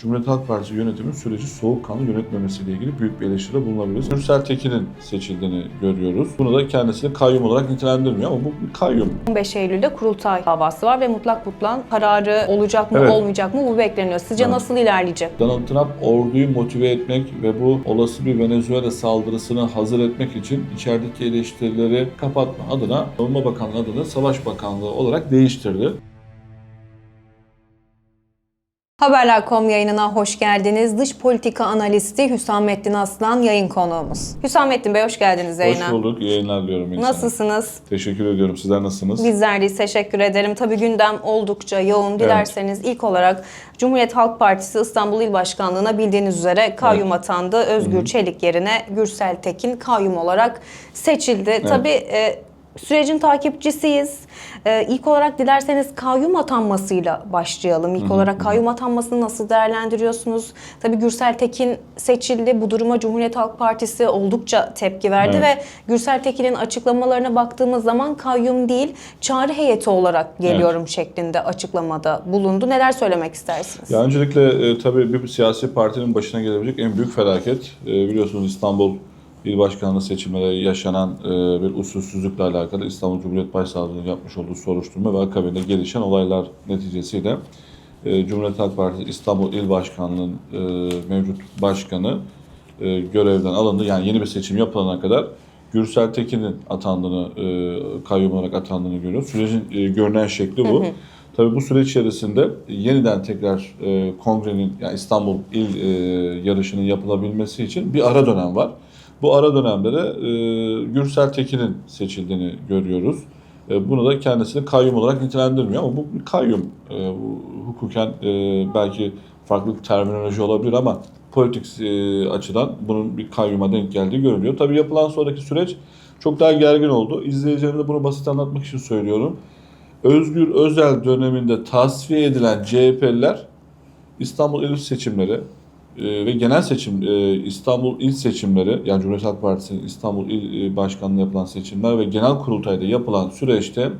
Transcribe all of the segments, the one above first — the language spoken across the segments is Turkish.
Cumhuriyet Halk Partisi yönetimin süreci soğukkanlı yönetmemesiyle ilgili büyük bir eleştiride bulunabiliriz. Mürsel Tekin'in seçildiğini görüyoruz. Bunu da kendisini kayyum olarak nitelendirmiyor ama bu bir kayyum. 15 Eylül'de kurultay davası var ve mutlak butlan kararı olacak mı Evet. olmayacak mı bu bekleniyor. Sizce Evet. nasıl ilerleyecek? Donald Trump orduyu motive etmek ve bu olası bir Venezuela saldırısını hazır etmek için içerideki eleştirileri kapatma adına Savunma Bakanlığı adını Savaş Bakanlığı olarak değiştirdi. Haberler.com yayınına hoş geldiniz. Dış politika analisti Hüsamettin Aslan yayın konuğumuz. Hüsamettin Bey hoş geldiniz yayına. Hoş bulduk. Yayınlar diliyorum insana. Nasılsınız? Teşekkür ediyorum. Sizler nasılsınız? Bizler de teşekkür ederim. Tabii gündem oldukça yoğun. Dilerseniz ilk olarak Cumhuriyet Halk Partisi İstanbul İl Başkanlığı'na bildiğiniz üzere kayyum atandı. Özgür Çelik yerine Gürsel Tekin kayyum olarak seçildi. Tabii e, sürecin takipçisiyiz. E, ilk olarak dilerseniz kayyum atanmasıyla başlayalım. İlk olarak kayyum atanmasını nasıl değerlendiriyorsunuz? Tabii Gürsel Tekin seçildi. Bu duruma Cumhuriyet Halk Partisi oldukça tepki verdi Evet. ve Gürsel Tekin'in açıklamalarına baktığımız zaman kayyum değil, çağrı heyeti olarak geliyorum şeklinde açıklamada bulundu. Neler söylemek istersiniz? Ya öncelikle e, tabii bir siyasi partinin başına gelebilecek en büyük felaket e, biliyorsunuz İstanbul İl Başkanlığı seçimleri yaşanan e, bir usulsüzlükle alakalı İstanbul Cumhuriyet Başsavcılığı'nın yapmış olduğu soruşturma ve akabinde gelişen olaylar neticesiyle e, Cumhuriyet Halk Partisi İstanbul İl Başkanlığı'nın e, mevcut başkanı e, görevden alındı. Yani yeni bir seçim yapılana kadar Gürsel Tekin'in atandığını, e, kayyum olarak atandığını görüyoruz. Sürecin e, görünen şekli bu. Tabii bu süreç içerisinde yeniden tekrar e, kongrenin, yani İstanbul il e, yarışının yapılabilmesi için bir ara dönem var. Bu ara dönemde de e, Gürsel Tekin'in seçildiğini görüyoruz. E, bunu da kendisini kayyum olarak nitelendirmiyor ama bu kayyum. E, bu hukuken e, belki farklı bir terminoloji olabilir ama politik e, açıdan bunun bir kayyuma denk geldiği görülüyor. Tabii yapılan sonraki süreç çok daha gergin oldu. İzleyicilerime bunu basit anlatmak için söylüyorum. Özgür Özel döneminde tasfiye edilen CHP'liler İstanbul il seçimleri e, ve genel seçim e, İstanbul il seçimleri yani Cumhuriyet Halk Partisi'nin İstanbul il e, başkanlığı yapılan seçimler ve genel kurultayda yapılan süreçte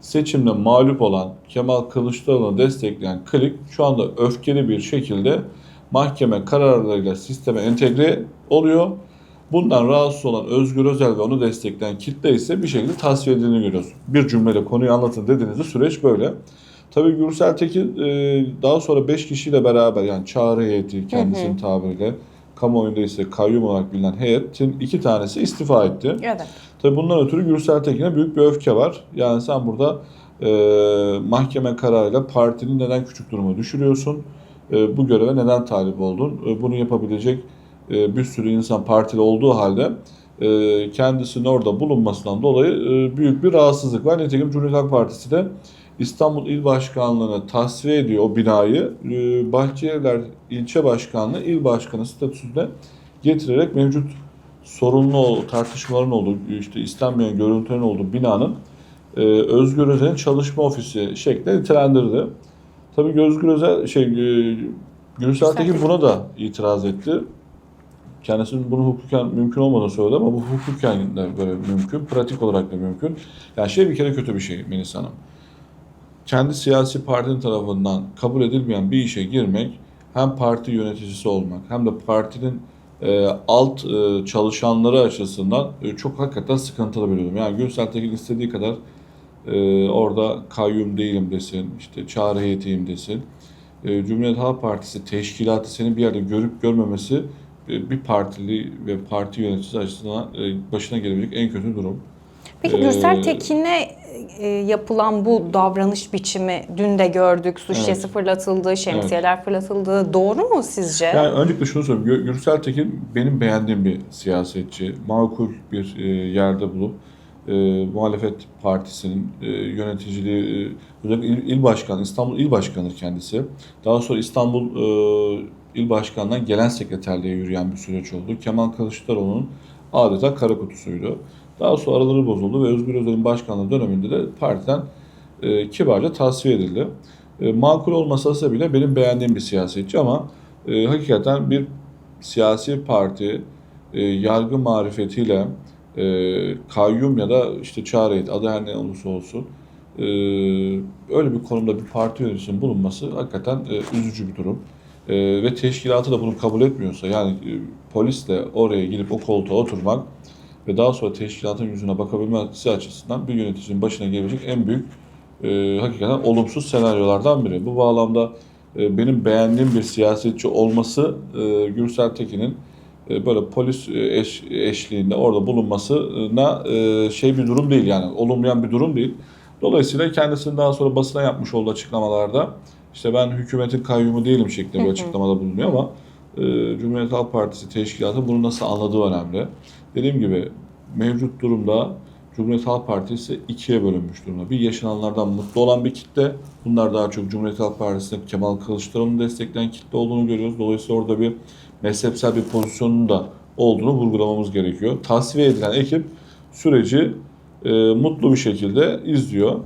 seçimde mağlup olan Kemal Kılıçdaroğlu'nu destekleyen klik şu anda öfkeli bir şekilde mahkeme kararlarıyla sisteme entegre oluyor. Bundan rahatsız olan Özgür Özel ve onu destekleyen kitle ise bir şekilde tasfiye edildiğini görüyoruz. Bir cümleyle konuyu anlatın dediğinizde süreç böyle. Tabii Gürsel Tekin e, daha sonra 5 kişiyle beraber yani çağrı heyeti kendisinin tabiriyle kamuoyunda ise kayyum olarak bilinen heyetin iki tanesi istifa etti. Evet. Tabii bundan ötürü Gürsel Tekin'e büyük bir öfke var. Yani sen burada e, mahkeme kararıyla partinin neden küçük duruma düşürüyorsun? E, bu göreve neden talip oldun? E, bunu yapabilecek e, bir sürü insan partili olduğu halde e, kendisinin orada bulunmasından dolayı e, büyük bir rahatsızlık var. Nitekim Cumhuriyet Halk Partisi de İstanbul İl Başkanlığı'na tasfiye ediyor o binayı. E, Bahçelievler İlçe Başkanlığı İl Başkanı statüsüne getirerek mevcut sorunlu tartışmaların olduğu, işte istenmeyen görüntülerin olduğu binanın e, Özgür Özel'in çalışma ofisi şeklinde nitelendirdi. Tabii Özgür Özel, şey, e, Gürsel Tekin buna da itiraz etti. Kendisinin bunu hukuken mümkün olmadığını söyledi ama bu hukuken de böyle mümkün, pratik olarak da mümkün. Yani şey bir kere kötü bir şey Melis Hanım. Kendi siyasi partinin tarafından kabul edilmeyen bir işe girmek hem parti yöneticisi olmak hem de partinin e, alt e, çalışanları açısından e, çok hakikaten sıkıntılı bir durum. Yani Gürsel Tekin istediği kadar e, orada kayyum değilim desin, işte çağrı heyetiyim desin. E, Cumhuriyet Halk Partisi teşkilatı seni bir yerde görüp görmemesi e, bir partili ve parti yöneticisi açısından e, başına gelebilecek en kötü durum. Peki Gürsel Tekin'e e, yapılan bu davranış biçimi dün de gördük. Su Evet. fırlatıldı, şemsiyeler fırlatıldı. Doğru mu sizce? Yani öncelikle şunu söyleyeyim. Gü- Gürsel Tekin benim beğendiğim bir siyasetçi. Makul bir e, yerde bulup e, muhalefet partisinin e, yöneticiliği, e, özellikle il, il başkanı, İstanbul il başkanı kendisi. Daha sonra İstanbul e, il başkanından gelen sekreterliğe yürüyen bir süreç oldu. Kemal Kılıçdaroğlu'nun adeta kara kutusuydu. Daha sonra araları bozuldu ve Özgür Özel'in başkanlığı döneminde de partiden e, kibarca tasfiye edildi. E, makul olmasa bile benim beğendiğim bir siyasetçi ama e, hakikaten bir siyasi parti e, yargı marifetiyle e, kayyum ya da işte heyeti, adı her ne olursa olsun e, öyle bir konumda bir parti yöneticisinin bulunması hakikaten e, üzücü bir durum. e, ve teşkilatı da bunu kabul etmiyorsa yani e, polisle oraya girip o koltuğa oturmak ve daha sonra teşkilatın yüzüne bakabilmesi açısından bir yöneticinin başına gelebilecek en büyük e, hakikaten olumsuz senaryolardan biri. Bu bağlamda e, benim beğendiğim bir siyasetçi olması e, Gürsel Tekin'in e, böyle polis e, eş, eşliğinde orada bulunmasına e, şey bir durum değil yani olumlayan bir durum değil. Dolayısıyla kendisinin daha sonra basına yapmış olduğu açıklamalarda işte ben hükümetin kayyumu değilim şeklinde bir açıklamada bulunuyor ama e, Cumhuriyet Halk Partisi teşkilatı bunu nasıl anladığı önemli. Dediğim gibi mevcut durumda Cumhuriyet Halk Partisi ikiye bölünmüş durumda. Bir yaşananlardan mutlu olan bir kitle. Bunlar daha çok Cumhuriyet Halk Partisi'nde Kemal Kılıçdaroğlu'nu destekleyen kitle olduğunu görüyoruz. Dolayısıyla orada bir mezhepsel bir pozisyonun da olduğunu vurgulamamız gerekiyor. Tasfiye edilen ekip süreci e, mutlu bir şekilde izliyor.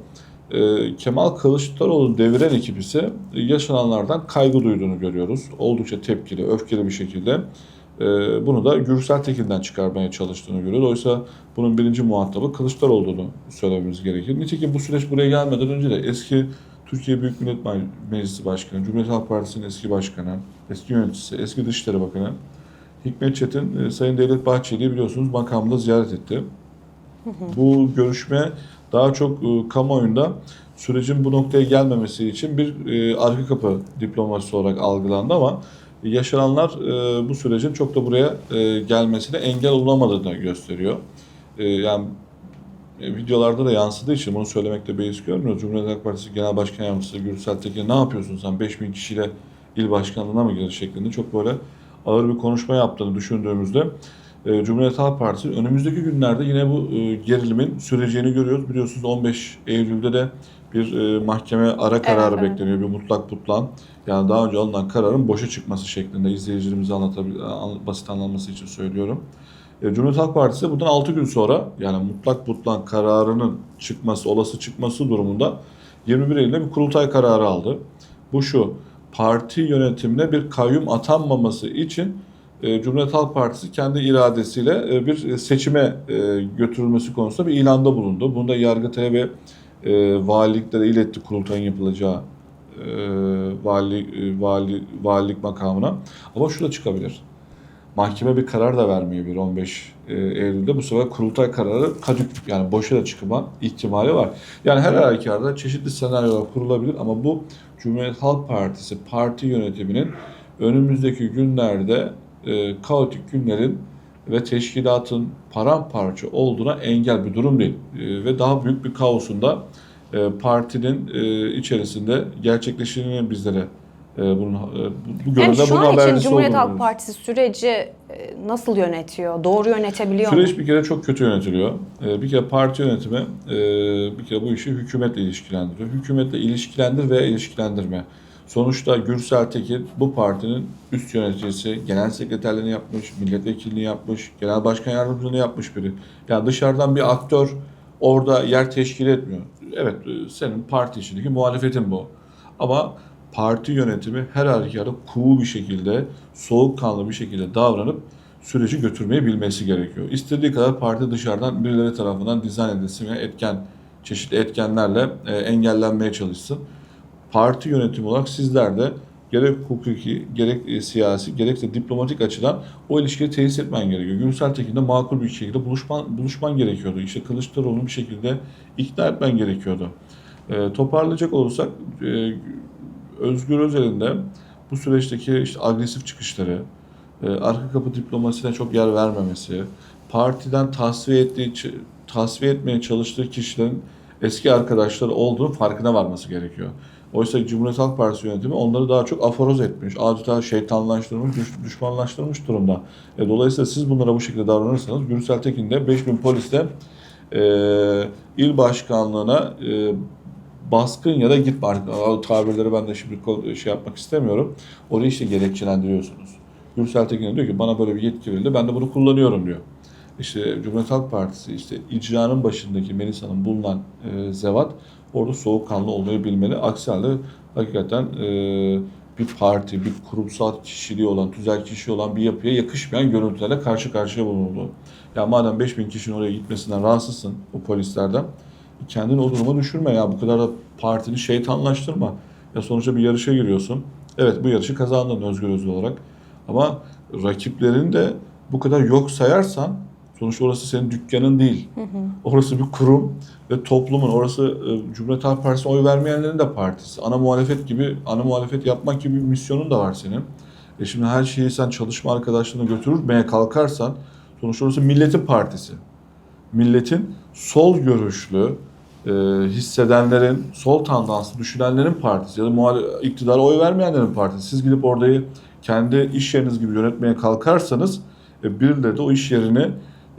E, Kemal Kılıçdaroğlu'nu deviren ekip ise yaşananlardan kaygı duyduğunu görüyoruz. Oldukça tepkili, öfkeli bir şekilde. E, bunu da Gürsel Tekin'den çıkarmaya çalıştığını görüyoruz. Oysa bunun birinci muhatabı Kılıçdaroğlu olduğunu söylememiz gerekir. Nitekim bu süreç buraya gelmeden önce de eski Türkiye Büyük Millet Meclisi Başkanı, Cumhuriyet Halk Partisi'nin eski başkanı, eski yöneticisi, eski Dışişleri Bakanı Hikmet Çetin, e, Sayın Devlet Bahçeli'yi biliyorsunuz makamında ziyaret etti. Bu görüşme daha çok e, kamuoyunda sürecin bu noktaya gelmemesi için bir e, arka kapı diplomasisi olarak algılandı ama yaşananlar e, bu sürecin çok da buraya e, gelmesine engel olamadığını gösteriyor. E, yani e, videolarda da yansıdığı için bunu söylemekte beis görmüyoruz. Cumhuriyet Halk Partisi Genel Başkan Yardımcısı Gürsel Tekin ne yapıyorsun sen 5000 kişiyle il başkanlığına mı gelir şeklinde çok böyle ağır bir konuşma yaptığını düşündüğümüzde e, Cumhuriyet Halk Partisi önümüzdeki günlerde yine bu e, gerilimin süreceğini görüyoruz. Biliyorsunuz 15 Eylül'de de bir e, mahkeme ara kararı evet. bekleniyor. Bir mutlak butlan. Yani daha önce alınan kararın boşa çıkması şeklinde izleyicilerimize anlatabil an- basit anlaması için söylüyorum. E, Cumhuriyet Halk Partisi bundan 6 gün sonra yani mutlak butlan kararının çıkması, olası çıkması durumunda 21 Eylül'de bir kurultay kararı aldı. Bu şu, parti yönetimine bir kayyum atanmaması için e, Cumhuriyet Halk Partisi kendi iradesiyle e, bir seçime e, götürülmesi konusunda bir ilanda bulundu. Bunu da Yargıtay'a ve e, valiliklere iletti kurultayın yapılacağı e, vali, e, vali, valilik makamına. Ama şu da çıkabilir. Mahkeme bir karar da vermeyebilir 15 e, Eylül'de. Bu sefer kurultay kararı kadük yani boşa da çıkma ihtimali var. Yani her halükarda çeşitli senaryolar kurulabilir ama bu Cumhuriyet Halk Partisi parti yönetiminin önümüzdeki günlerde e, kaotik günlerin ve teşkilatın paramparça olduğuna engel bir durum değil. E, ve daha büyük bir kaosun da e, partinin e, içerisinde gerçekleştiğini bizlere e, bunun e, bu, bu Yani görevde şu bunun an için Cumhuriyet Halk. Partisi süreci e, nasıl yönetiyor? Doğru yönetebiliyor mu? Süreç bir kere çok kötü yönetiliyor. Bir kere parti yönetimi e, bir kere bu işi hükümetle ilişkilendiriyor. Hükümetle ilişkilendir veya ilişkilendirme. Sonuçta Gürsel Tekin bu partinin üst yöneticisi, genel sekreterliğini yapmış, milletvekilliğini yapmış, genel başkan yardımcılığını yapmış biri. Yani dışarıdan bir aktör orada yer teşkil etmiyor. Evet e, senin parti içindeki muhalefetin bu. Ama parti yönetimi her halükarda kuğu bir şekilde, soğukkanlı bir şekilde davranıp süreci götürmeyi bilmesi gerekiyor. İstediği kadar parti dışarıdan birileri tarafından dizayn edilsin ve etken, çeşitli etkenlerle e, engellenmeye çalışsın. Parti yönetimi olarak sizler de gerek hukuki, gerek e, siyasi, gerekse diplomatik açıdan o ilişkiyi tesis etmen gerekiyor. Gürsel Tekin'de makul bir şekilde buluşman, buluşman gerekiyordu. İşte Kılıçdaroğlu'nu bir şekilde ikna etmen gerekiyordu. E, toparlayacak olursak e, Özgür Özel'in de bu süreçteki işte agresif çıkışları, e, arka kapı diplomasine çok yer vermemesi, partiden tasfiye ettiği tasfiye etmeye çalıştığı kişilerin eski arkadaşları olduğunu farkına varması gerekiyor. Oysa Cumhuriyet Halk Partisi yönetimi onları daha çok aforoz etmiş, adeta şeytanlaştırmış, düş- düşmanlaştırmış durumda. E, dolayısıyla siz bunlara bu şekilde davranırsanız Gürsel Tekin de 5000 polisle e, il başkanlığına e, baskın ya da artık o tabirleri ben de şimdi şey yapmak istemiyorum. Orayı işte gerekçelendiriyorsunuz. Gürsel Tekin diyor ki bana böyle bir yetki verildi ben de bunu kullanıyorum diyor. İşte Cumhuriyet Halk Partisi işte icranın başındaki Melisa'nın bulunan e, zevat orada soğukkanlı olmayı bilmeli. Aksi halde hakikaten e, bir parti, bir kurumsal kişiliği olan, tüzel kişi olan bir yapıya yakışmayan görüntülerle karşı karşıya bulunuldu. Ya madem 5000 kişinin oraya gitmesinden rahatsızsın o polislerden kendini o duruma düşürme ya bu kadar da partini şeytanlaştırma. Ya sonuçta bir yarışa giriyorsun. Evet bu yarışı kazandın Özgür Özel olarak. Ama rakiplerini de bu kadar yok sayarsan sonuçta orası senin dükkanın değil. Orası bir kurum ve toplumun, orası e, Cumhuriyet Halk Partisi'ne oy vermeyenlerin de partisi. Ana muhalefet gibi, ana muhalefet yapmak gibi bir misyonun da var senin. E şimdi her şeyi sen çalışma arkadaşlarına götürmeye kalkarsan sonuçta orası milletin partisi. Milletin sol görüşlü, e, hissedenlerin, sol tandanslı düşünenlerin partisi ya da muhale- iktidara oy vermeyenlerin partisi. Siz gidip orayı kendi iş yeriniz gibi yönetmeye kalkarsanız e, birileri de o iş yerini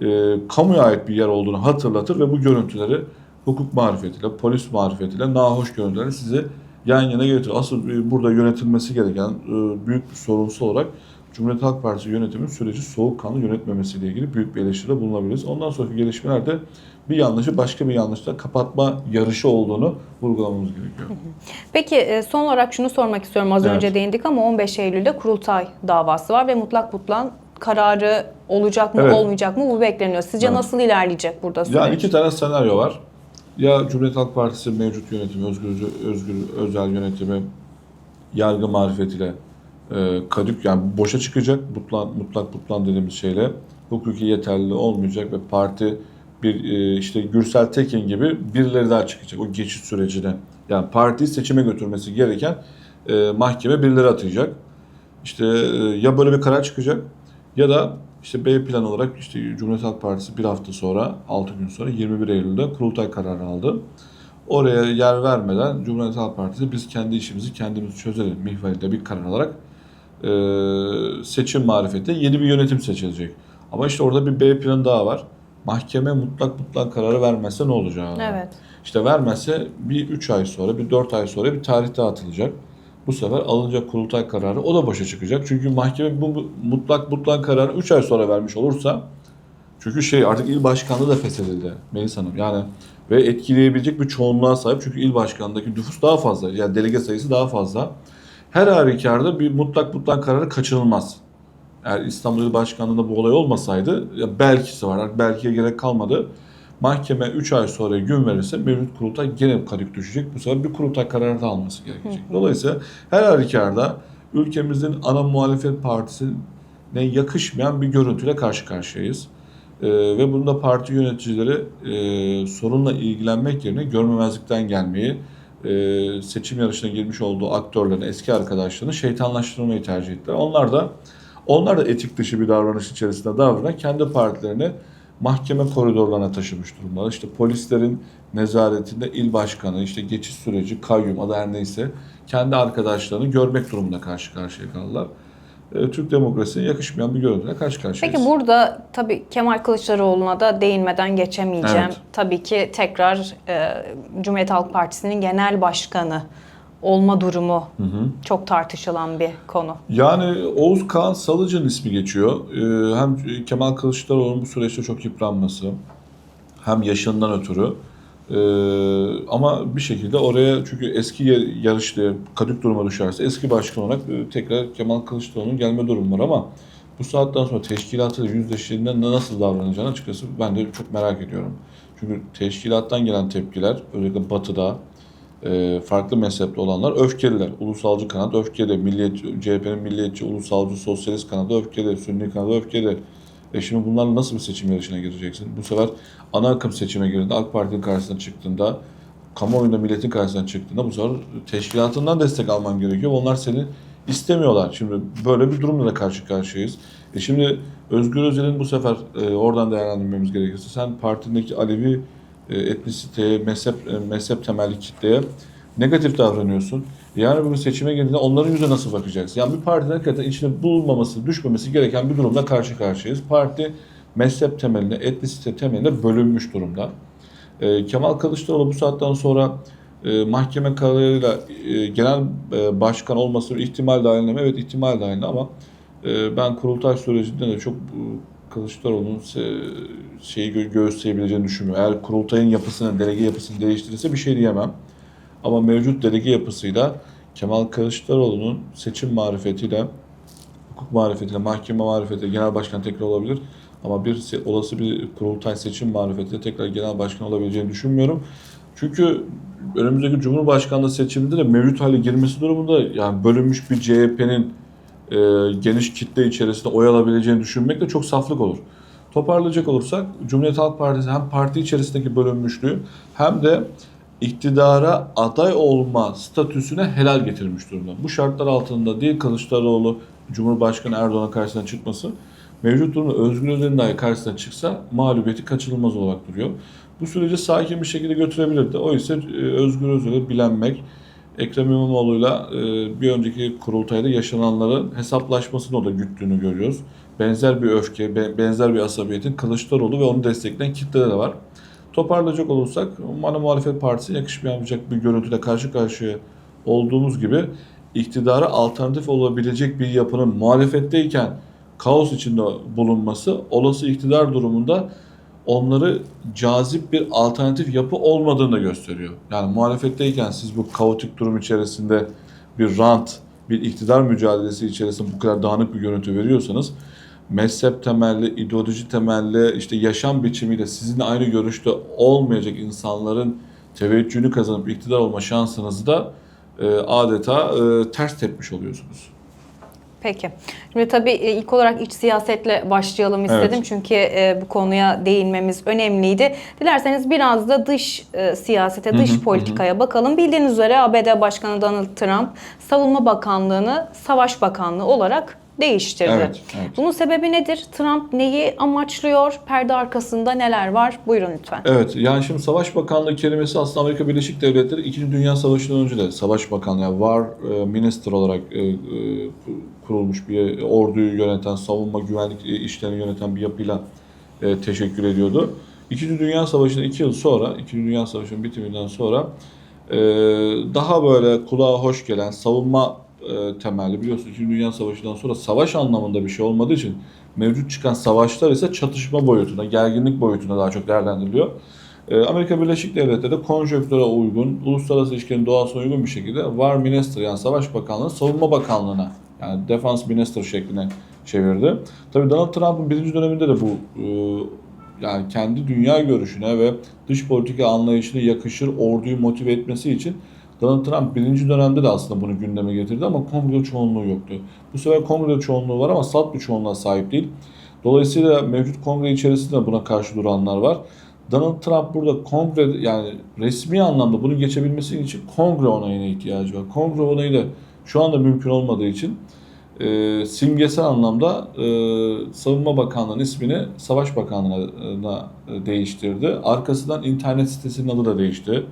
e, kamuya ait bir yer olduğunu hatırlatır ve bu görüntüleri hukuk marifetiyle, polis marifetiyle, nahoş görüntüleri sizi yan yana getirir. Asıl e, burada yönetilmesi gereken e, büyük bir sorumlusu olarak Cumhuriyet Halk Partisi yönetimin süreci soğukkanlı yönetmemesiyle ilgili büyük bir eleştiride bulunabiliriz. Ondan sonraki gelişmelerde bir yanlışı başka bir yanlışla kapatma yarışı olduğunu vurgulamamız gerekiyor. Peki e, son olarak şunu sormak istiyorum. Az Evet. önce değindik ama 15 Eylül'de kurultay davası var ve mutlak butlan kararı olacak mı Evet. olmayacak mı bu bekleniyor. Sizce nasıl ilerleyecek burada süreç? Yani iki tane senaryo var. Ya Cumhuriyet Halk Partisi mevcut yönetimi, Özgür, Özgür Özel yönetimi yargı marifetiyle e, kadük yani boşa çıkacak mutlak, mutlak butlan dediğimiz şeyle hukuki yeterli olmayacak ve parti bir e, işte Gürsel Tekin gibi birileri daha çıkacak o geçiş sürecine. Yani partiyi seçime götürmesi gereken e, mahkeme birileri atayacak. İşte e, ya böyle bir karar çıkacak ya da işte B plan olarak işte Cumhuriyet Halk Partisi bir hafta sonra 6 gün sonra 21 Eylül'de kurultay kararı aldı. Oraya yer vermeden Cumhuriyet Halk Partisi biz kendi işimizi kendimiz çözelim mihvalinde bir karar alarak e, seçim marifetiyle yeni bir yönetim seçilecek. Ama işte orada bir B planı daha var. Mahkeme mutlak mutlak kararı vermezse ne olacak? Evet. İşte vermezse bir 3 ay sonra, bir 4 ay sonra bir tarih daha atılacak. Bu sefer alınacak kurultay kararı o da boşa çıkacak. Çünkü mahkeme bu mutlak mutlak kararı 3 ay sonra vermiş olursa çünkü şey artık il başkanlığı da feshedildi Melis Hanım. Yani ve etkileyebilecek bir çoğunluğa sahip. Çünkü il başkanlığındaki nüfus daha fazla. Yani delege sayısı daha fazla. Her halükarda bir mutlak mutlak kararı kaçınılmaz. Eğer İstanbul İl Başkanlığı'nda bu olay olmasaydı ya belkisi var. Belkiye gerek kalmadı. Mahkeme 3 ay sonra gün verirse mevcut kurultay gene kadük düşecek. Bu sefer bir kurultay kararı da alması gerekecek. Dolayısıyla her halükarda ülkemizin ana muhalefet partisine yakışmayan bir görüntüyle karşı karşıyayız. Ee, ve bunda parti yöneticileri e, sorunla ilgilenmek yerine görmemezlikten gelmeyi, e, seçim yarışına girmiş olduğu aktörlerin, eski arkadaşlarını şeytanlaştırmayı tercih ettiler. Onlar da onlar da etik dışı bir davranış içerisinde davranan kendi partilerini mahkeme koridorlarına taşımış durumdalar. İşte polislerin nezaretinde il başkanı, işte geçiş süreci, kayyum adı her neyse kendi arkadaşlarını görmek durumunda karşı karşıya kaldılar. E, Türk demokrasisine yakışmayan bir görüntüyle karşı karşıyayız. Peki burada tabii Kemal Kılıçdaroğlu'na da değinmeden geçemeyeceğim. Evet. Tabii ki tekrar e, Cumhuriyet Halk Partisi'nin genel başkanı olma durumu çok tartışılan bir konu. Yani Oğuz Kağan Salıcı'nın ismi geçiyor. Ee, Hem Kemal Kılıçdaroğlu'nun bu süreçte çok yıpranması, hem yaşından ötürü. Ee, ama bir şekilde oraya çünkü eski yarışlı kadük duruma düşerse eski başkan olarak e, tekrar Kemal Kılıçdaroğlu'nun gelme durumu var ama bu saatten sonra teşkilatıyla yüzleştiğinde nasıl davranacağını açıkçası ben de çok merak ediyorum. Çünkü teşkilattan gelen tepkiler özellikle batıda e, farklı mezhepte olanlar öfkeliler. Ulusalcı kanat öfkeli, milliyetçi, CHP'nin milliyetçi, ulusalcı, sosyalist kanadı öfkeli, sünni kanadı öfkeli. E şimdi bunlarla nasıl bir seçim yarışına gireceksin? Bu sefer ana akım seçime girdiğinde AK Parti'nin karşısına çıktığında, kamuoyunda milletin karşısına çıktığında bu sefer teşkilatından destek alman gerekiyor. Onlar seni istemiyorlar. Şimdi böyle bir durumla da karşı karşıyayız. E şimdi Özgür Özel'in bu sefer e, oradan değerlendirmemiz gerekirse sen partindeki Alevi etnisiteye, mezhep, e, mezhep temelli kitleye negatif davranıyorsun. Yani bugün seçime girdiğinde onların yüzüne nasıl bakacaksın? Yani bir partinin hakikaten içine bulunmaması, düşmemesi gereken bir durumda karşı karşıyayız. Parti mezhep temeline, etnisite temeline bölünmüş durumda. E, Kemal Kılıçdaroğlu bu saatten sonra e, mahkeme kararıyla e, genel e, başkan olması ihtimal dahilinde mi? Evet ihtimal dahilinde ama e, ben kurultay sürecinde de çok e, Kılıçdaroğlu'nun se- şeyi gö- göğüsleyebileceğini düşünmüyorum. Eğer kurultayın yapısını, delege yapısını değiştirirse bir şey diyemem. Ama mevcut delege yapısıyla Kemal Kılıçdaroğlu'nun seçim marifetiyle, hukuk marifetiyle, mahkeme marifetiyle genel başkan tekrar olabilir. Ama bir olası bir kurultay seçim marifetiyle tekrar genel başkan olabileceğini düşünmüyorum. Çünkü önümüzdeki Cumhurbaşkanlığı seçiminde de mevcut hale girmesi durumunda yani bölünmüş bir CHP'nin e, geniş kitle içerisinde oy alabileceğini düşünmek de çok saflık olur. Toparlayacak olursak Cumhuriyet Halk Partisi hem parti içerisindeki bölünmüşlüğü hem de iktidara aday olma statüsüne helal getirmiş durumda. Bu şartlar altında değil Kılıçdaroğlu Cumhurbaşkanı Erdoğan'ın karşısına çıkması mevcut durumda Özgür Özel'in dahi karşısına çıksa mağlubiyeti kaçınılmaz olarak duruyor. Bu süreci sakin bir şekilde götürebilirdi. O ise e, Özgür Özel'i bilenmek, Ekrem İmamoğlu'yla e, bir önceki kurultayda yaşananların hesaplaşmasını da güttüğünü görüyoruz. Benzer bir öfke, be- benzer bir asabiyetin Kılıçdaroğlu ve onu destekleyen kitleler de var. Toparlayacak olursak Ana Muhalefet Partisi yakışmayamayacak bir görüntüyle karşı karşıya olduğumuz gibi iktidara alternatif olabilecek bir yapının muhalefetteyken kaos içinde bulunması olası iktidar durumunda onları cazip bir alternatif yapı olmadığını da gösteriyor. Yani muhalefetteyken siz bu kaotik durum içerisinde bir rant, bir iktidar mücadelesi içerisinde bu kadar dağınık bir görüntü veriyorsanız mezhep temelli, ideoloji temelli, işte yaşam biçimiyle sizinle aynı görüşte olmayacak insanların teveccühünü kazanıp iktidar olma şansınızı da e, adeta e, ters tepmiş oluyorsunuz. Peki. Şimdi tabii e, ilk olarak iç siyasetle başlayalım istedim. Evet. Çünkü e, bu konuya değinmemiz önemliydi. Dilerseniz biraz da dış e, siyasete, dış hı, politikaya bakalım. Bildiğiniz üzere ABD Başkanı Donald Trump Savunma Bakanlığı'nı Savaş Bakanlığı olarak değiştirdi. Evet, evet. Bunun sebebi nedir? Trump neyi amaçlıyor? Perde arkasında neler var? Buyurun lütfen. Evet, yani şimdi Savaş Bakanlığı kelimesi aslında Amerika Birleşik Devletleri 2. Dünya Savaşı'ndan önce de Savaş Bakanlığı, yani War e, Minister olarak e, e, kurulmuş bir orduyu yöneten, savunma güvenlik e, işlerini yöneten bir yapıyla e, teşekkür ediyordu. İkinci Dünya Savaşı'ndan 2 yıl sonra, İkinci Dünya Savaşı'nın bitiminden sonra e, daha böyle kulağa hoş gelen savunma e, temelli biliyorsunuz İkinci Dünya Savaşı'ndan sonra savaş anlamında bir şey olmadığı için mevcut çıkan savaşlar ise çatışma boyutuna, gerginlik boyutuna daha çok değerlendiriliyor. Ee, Amerika Birleşik Devletleri de konjonktüre uygun, uluslararası ilişkilerin doğasına uygun bir şekilde War Minister yani Savaş Bakanlığı Savunma Bakanlığı'na yani Defense Minister şekline çevirdi. Tabii Donald Trump'ın birinci döneminde de bu e, yani kendi dünya görüşüne ve dış politika anlayışına yakışır orduyu motive etmesi için Donald Trump birinci dönemde de aslında bunu gündeme getirdi ama kongre çoğunluğu yoktu. Bu sefer kongre çoğunluğu var ama salt bir çoğunluğa sahip değil. Dolayısıyla mevcut kongre içerisinde buna karşı duranlar var. Donald Trump burada kongre yani resmi anlamda bunu geçebilmesi için kongre onayına ihtiyacı var. Kongre onayı da şu anda mümkün olmadığı için e, simgesel anlamda e, Savunma Bakanlığı'nın ismini Savaş Bakanlığı'na e, değiştirdi. Arkasından internet sitesinin adı da değişti.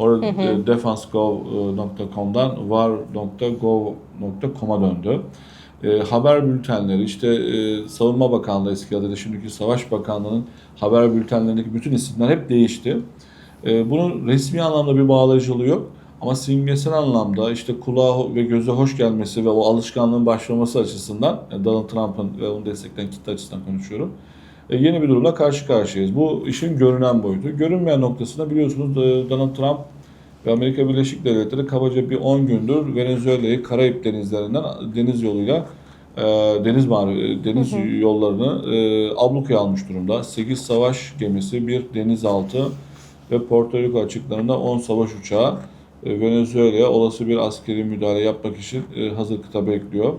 Orada e, defensegov.com'dan war.gov.com'a döndü. E, haber bültenleri, işte e, Savunma Bakanlığı eski adıyla şimdiki Savaş Bakanlığı'nın haber bültenlerindeki bütün isimler hep değişti. E, bunun resmi anlamda bir bağlayıcılığı yok. Ama simgesel anlamda işte kulağa ve göze hoş gelmesi ve o alışkanlığın başlaması açısından yani Donald Trump'ın ve onu destekleyen kitle açısından konuşuyorum. E, yeni bir durumla karşı karşıyayız. Bu işin görünen boyutu. Görünmeyen noktasında biliyorsunuz e, Donald Trump ve Amerika Birleşik Devletleri kabaca bir 10 gündür Venezuela'yı Karayip denizlerinden deniz yoluyla e, deniz deniz yollarını e, ablukaya almış durumda. 8 savaş gemisi, bir denizaltı ve Porto Rico açıklarında 10 savaş uçağı e, Venezuela'ya olası bir askeri müdahale yapmak için e, hazır kıta bekliyor.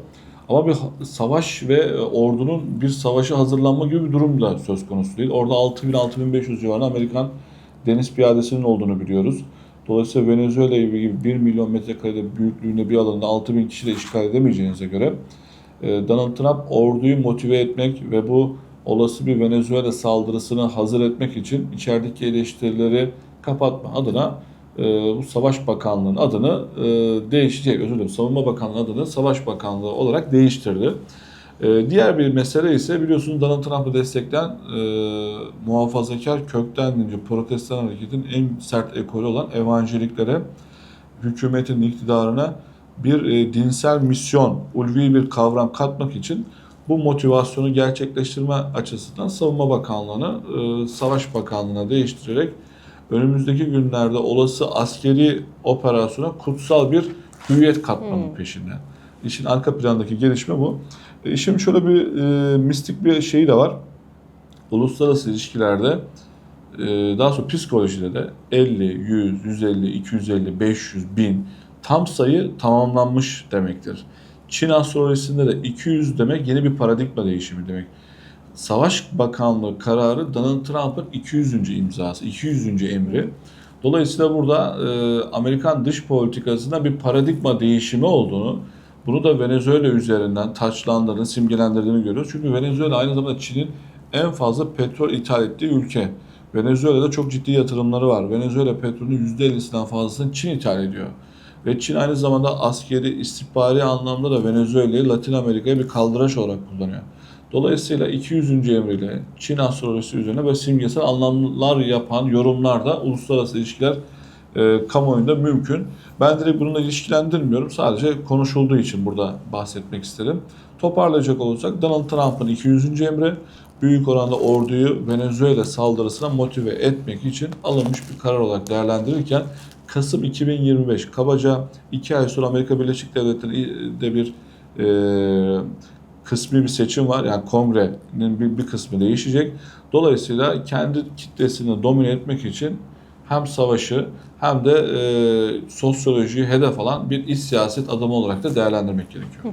Ama bir savaş ve e, ordunun bir savaşa hazırlanma gibi bir durum da söz konusu değil. Orada 6000-6500 civarında Amerikan deniz piyadesinin olduğunu biliyoruz. Dolayısıyla Venezuela gibi 1 milyon metrekarede büyüklüğünde bir alanda 6000 kişi de işgal edemeyeceğinize göre e, Donald Trump orduyu motive etmek ve bu olası bir Venezuela saldırısını hazır etmek için içerideki eleştirileri kapatma adına e, bu Savaş Bakanlığı'nın adını e, değişecek, özür dilerim Savunma Bakanlığı adını Savaş Bakanlığı olarak değiştirdi. E, diğer bir mesele ise biliyorsunuz Donald Trump'ı destekleyen e, muhafazakar kökten dinci protestan hareketin en sert ekolü olan evanjeliklere hükümetin iktidarına bir e, dinsel misyon, ulvi bir kavram katmak için bu motivasyonu gerçekleştirme açısından Savunma Bakanlığı'nı e, Savaş Bakanlığı'na değiştirerek önümüzdeki günlerde olası askeri operasyona kutsal bir hüviyet katmanın peşinde. İşin arka plandaki gelişme bu. E, işin şöyle bir e, mistik bir şeyi de var. Uluslararası ilişkilerde e, daha sonra psikolojide de 50, 100, 150, 250, 500, 1000 tam sayı tamamlanmış demektir. Çin astrolojisinde de 200 demek yeni bir paradigma değişimi demek. Savaş Bakanlığı kararı Donald Trump'ın 200. imzası, 200. emri. Dolayısıyla burada e, Amerikan dış politikasında bir paradigma değişimi olduğunu, bunu da Venezuela üzerinden taçlandırdığını, simgelendirdiğini görüyoruz. Çünkü Venezuela aynı zamanda Çin'in en fazla petrol ithal ettiği ülke. Venezuela'da çok ciddi yatırımları var. Venezuela petrolünün %50'sinden fazlasını Çin ithal ediyor. Ve Çin aynı zamanda askeri, istihbari anlamda da Venezuela'yı Latin Amerika'ya bir kaldıraç olarak kullanıyor. Dolayısıyla 200. emriyle Çin astrolojisi üzerine böyle simgesel anlamlar yapan yorumlar da uluslararası ilişkiler e, kamuoyunda mümkün. Ben direkt bununla ilişkilendirmiyorum. Sadece konuşulduğu için burada bahsetmek isterim. Toparlayacak olursak Donald Trump'ın 200. emri büyük oranda orduyu Venezuela saldırısına motive etmek için alınmış bir karar olarak değerlendirirken Kasım 2025 kabaca 2 ay sonra Amerika Birleşik Devletleri'de bir e, kısmi bir seçim var. Yani kongrenin bir, bir kısmı değişecek. Dolayısıyla kendi kitlesini domine etmek için hem savaşı hem de e, sosyolojiyi hedef alan bir iç siyaset adamı olarak da değerlendirmek gerekiyor.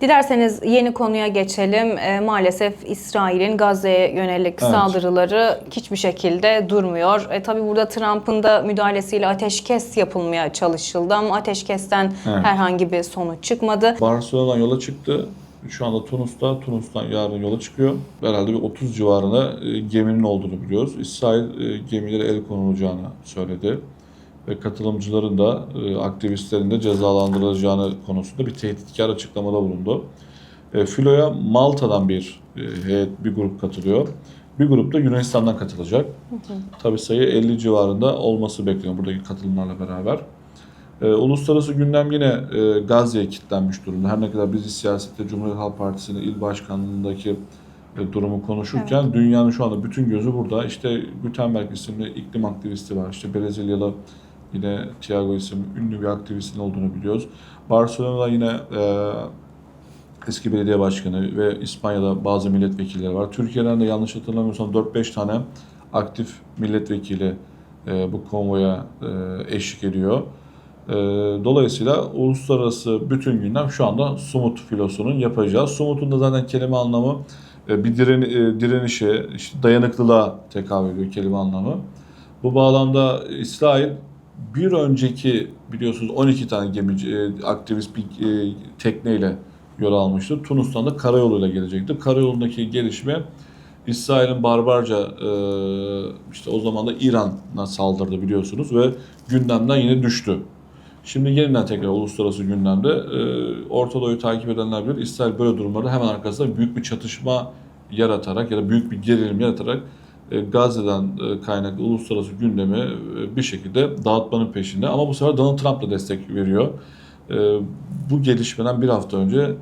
Dilerseniz yeni konuya geçelim. E, maalesef İsrail'in Gazze'ye yönelik Evet. saldırıları hiçbir şekilde durmuyor. E, tabii burada Trump'ın da müdahalesiyle ateşkes yapılmaya çalışıldı ama ateşkesten Evet. herhangi bir sonuç çıkmadı. Barcelona'dan yola çıktı. Şu anda Tunus'ta. Tunus'tan yarın yola çıkıyor. Herhalde bir 30 civarında e, geminin olduğunu biliyoruz. İsrail e, gemilere el konulacağını söyledi. Ve katılımcıların da e, aktivistlerin de cezalandırılacağını konusunda bir tehditkar açıklamada bulundu. E, Filo'ya Malta'dan bir e, heyet, bir grup katılıyor. Bir grup da Yunanistan'dan katılacak. Tabii sayı 50 civarında olması bekleniyor buradaki katılımlarla beraber. Ee, uluslararası gündem yine e, Gazze'ye kilitlenmiş durumda. Her ne kadar biz siyasette Cumhuriyet Halk Partisi'nin il başkanlığındaki e, durumu konuşurken dünyanın şu anda bütün gözü burada. İşte Gutenberg isimli iklim aktivisti var. İşte Brezilyalı yine Thiago isimli ünlü bir aktivistin olduğunu biliyoruz. Barcelona'da yine e, eski belediye başkanı ve İspanya'da bazı milletvekilleri var. Türkiye'den de yanlış hatırlamıyorsam 4-5 tane aktif milletvekili e, bu konvoya e, eşlik ediyor. E, dolayısıyla uluslararası bütün gündem şu anda Sumut filosunun yapacağı. Sumut'un da zaten kelime anlamı e, bir diren, e, direnişe, dayanıklılığa tekabül ediyor kelime anlamı. Bu bağlamda İsrail bir önceki biliyorsunuz 12 tane gemici, e, aktivist bir e, tekneyle yol almıştı. Tunus'tan da karayoluyla gelecekti. Karayolundaki gelişme İsrail'in barbarca işte o zaman da İran'a saldırdı biliyorsunuz ve gündemden yine düştü. Şimdi yeniden tekrar uluslararası gündemde e, Orta Doğu'yu takip edenler bilir. İsrail böyle durumlarda hemen arkasında büyük bir çatışma yaratarak ya da büyük bir gerilim yaratarak e, Gazze'den e, kaynaklı uluslararası gündemi e, bir şekilde dağıtmanın peşinde. Ama bu sefer Donald Trump da destek veriyor. E, bu gelişmeden bir hafta önce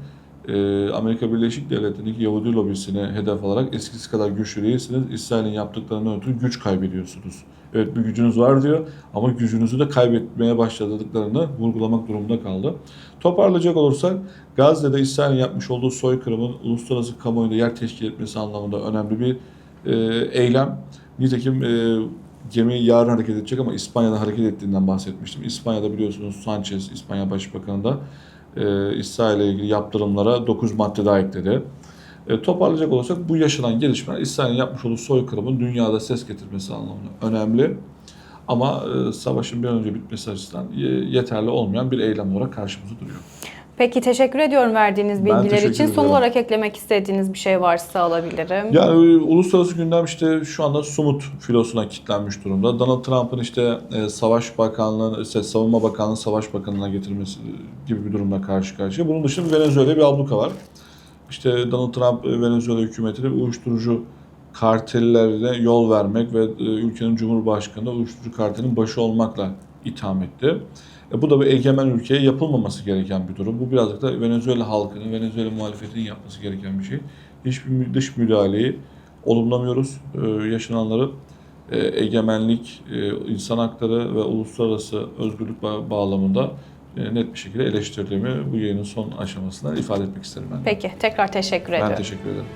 e, Amerika Birleşik Devletleri'ndeki Yahudi lobisini hedef alarak eskisi kadar güçlü değilsiniz. İsrail'in yaptıklarından ötürü güç kaybediyorsunuz. Evet bir gücünüz var diyor ama gücünüzü de kaybetmeye başladıklarını vurgulamak durumunda kaldı. Toparlayacak olursak Gazze'de İsrail'in yapmış olduğu soykırımın uluslararası kamuoyunda yer teşkil etmesi anlamında önemli bir e, eylem. Nitekim e, gemi yarın hareket edecek ama İspanya'da hareket ettiğinden bahsetmiştim. İspanya'da biliyorsunuz Sanchez, İspanya Başbakanı da e, İsrail'e ilgili yaptırımlara 9 madde daha ekledi. E, toparlayacak olursak bu yaşanan gelişmeler İsrail'in yapmış olduğu soykırımın dünyada ses getirmesi anlamında önemli. Ama e, savaşın bir an önce bitmesi açısından e, yeterli olmayan bir eylem olarak karşımıza duruyor. Peki teşekkür ediyorum verdiğiniz bilgiler için. Son ediyorum. olarak eklemek istediğiniz bir şey varsa alabilirim. Yani e, uluslararası gündem işte şu anda Sumut filosuna kilitlenmiş durumda. Donald Trump'ın işte e, Savaş Bakanlığı, işte Savunma Bakanlığı Savaş Bakanlığı'na getirmesi gibi bir durumla karşı karşıya. Bunun dışında Venezuela bir abluka var. İşte Donald Trump e, Venezuela hükümetine uyuşturucu kartellerine yol vermek ve e, ülkenin Cumhurbaşkanı uyuşturucu kartelin başı olmakla itham etti. E, bu da bir egemen ülkeye yapılmaması gereken bir durum. Bu birazcık da Venezuela halkının, Venezuela muhalefetinin yapması gereken bir şey. Hiçbir dış müdahaleyi olumlamıyoruz. E, yaşananları e, egemenlik, e, insan hakları ve uluslararası özgürlük ba- bağlamında net bir şekilde eleştirdiğimi bu yayının son aşamasında ifade etmek isterim ben. Peki tekrar teşekkür ben ediyorum. teşekkür ederim.